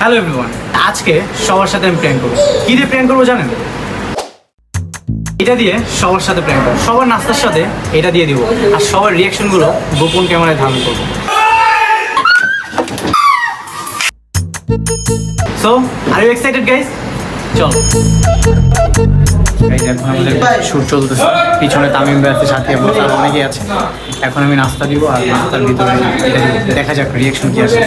Hello everyone আজকে সবার সাথে আমি প্র্যাঙ্ক করব। কি দিয়ে প্র্যাঙ্ক করব জানেন? এটা দিয়ে সবার সাথে প্র্যাঙ্ক করব। সবার নাস্তার সাথে এটা দিয়ে দিব। আর সবার রিয়াকশনগুলো গোপন ক্যামেরায় ধারণ করব। So are you excited guys চল। চলতেছে। পিছনে তামিম ভাই আছে, সাথে আর অনেকেই আছে। এখন আমি নাস্তা দিব আর নাস্তার ভিতরে দেখা যাক রিয়াকশন কি আসে।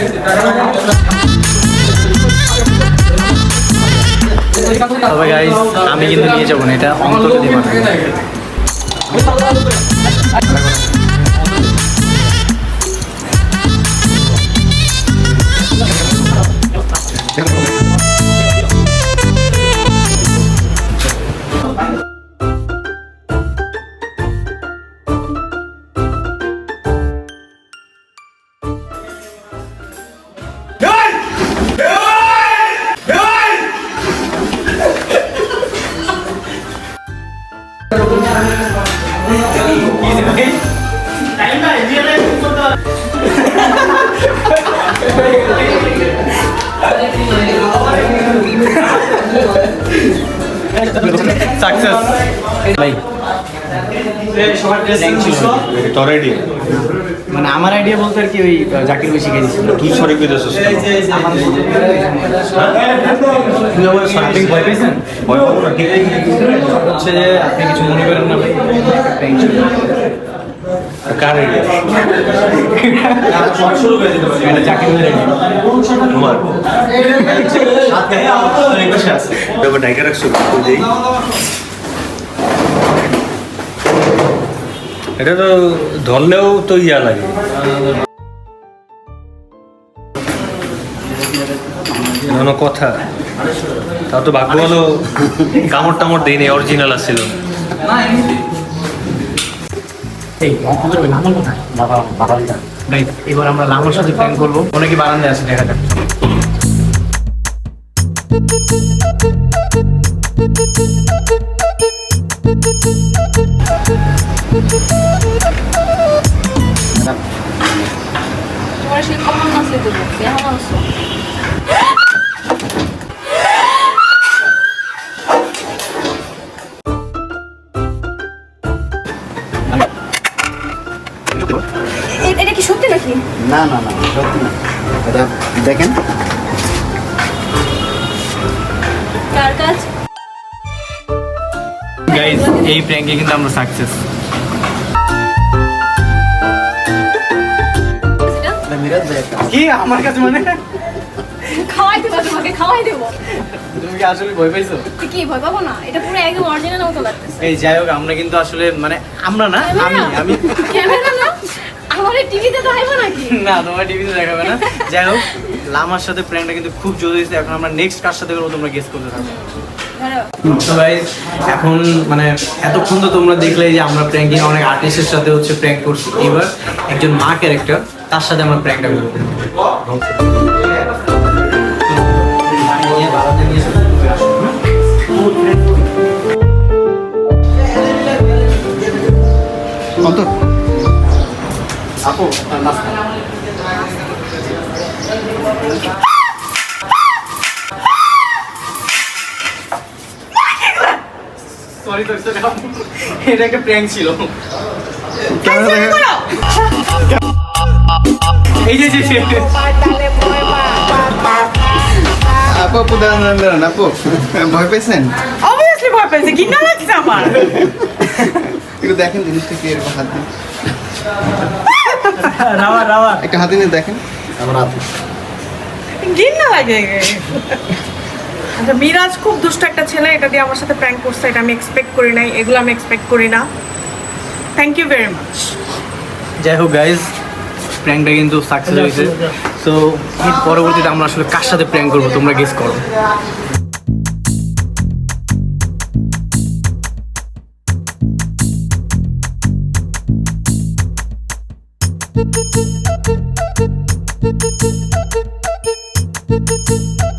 তবে গাইস আমি কিন্তু নিয়ে যাব না এটা অন্তত দিব সাকসেস মানে আমার আইডিয়া বলতে আর কি ওই জাকির ভাই শিখিয়ে দিচ্ছিল তুই সরি কই দিছিস আপনি ভয় পেয়েছেন হচ্ছে যে আপনি কিছু মনে করেন না ভাই. কার আইডিয়া জাকির ভাইয়ের তোমার। তারপর ডাইকা রাখছো কই দেই এটা তো ধরলেও তো ইয়া লাগে। কোনো কথা। তাও তো ভাগ্য ভালো কামড় টামড় দেয়নি অরিজিনাল আসছিল এবার আমরা লামার সাথে প্ল্যান করব। অনেকে বারান্দায় আছে দেখা যাক। না না না সত্যি না। এটা দেখেন। গাইজ এই প্র্যাঙ্কে কিন্তু আমরা সাকসেস কি আমার কাছে মানে? খাওয়াই দেবো তোমাকে খাওয়াই দেবো। তুমি কি আসলে ভয় পাইছো? কি ভয় পাবো না? এটা পুরো একদম অরিজিনাল মতো লাগতেছে। এই যাই হোক আমরা কিন্তু আসলে মানে আমরা না আমি আমি ক্যামেরা টিভিতে তো নাকি? না তোমার টিভিতে দেখাবে না। যাই হোক লামার সাথে প্র্যাঙ্কটা কিন্তু খুব জরুরি হয়েছে এখন আমরা নেক্সট কার সাথে করব তোমরা গেস করতে থাকো। তো guys, এখন মানে এতক্ষণ তো তোমরা দেখলে যে আমরা প্র্যাঙ্কিং অনেক আর্টিস্টের সাথে হচ্ছে প্র্যাঙ্ক করছি। এবার একজন মা ক্যারেক্টার তার সাথে আমরা প্র্যাঙ্কটা করব। নাস্তা সরি সরি সরি এটা একটা প্র্যাঙ্ক ছিল ক্যামেরা দেখেন এই যে যে যে- আপু আপু দাঁড়ান দাঁড়ান দাঁড়ান আপু ভয় পেয়েছেন অবভিয়াসলি ভয় পেয়েছে ঘৃণা লাগছে আমার একটু দেখেন জিনিসটা কি এরকম হাত দিয়ে রাওয়া রাওয়া। একটা হাতে নিয়ে দেখেন। আমার আপু ঘৃণা লাগে। আচ্ছা মিরাজ খুব দুষ্ট একটা ছেলে এটা দিয়ে আমার সাথে প্র্যাঙ্ক করছে এটা আমি এক্সপেক্ট করি নাই এগুলো আমি এক্সপেক্ট করি না। থ্যাংক ইউ ভেরি মাচ যাই হোক গাইজ প্র্যাঙ্কটা কিন্তু সাকসেস হয়েছে। সো এর পরবর্তীতে আমরা আসলে কার সাথে প্র্যাঙ্ক করব তোমরা গেস করো। クク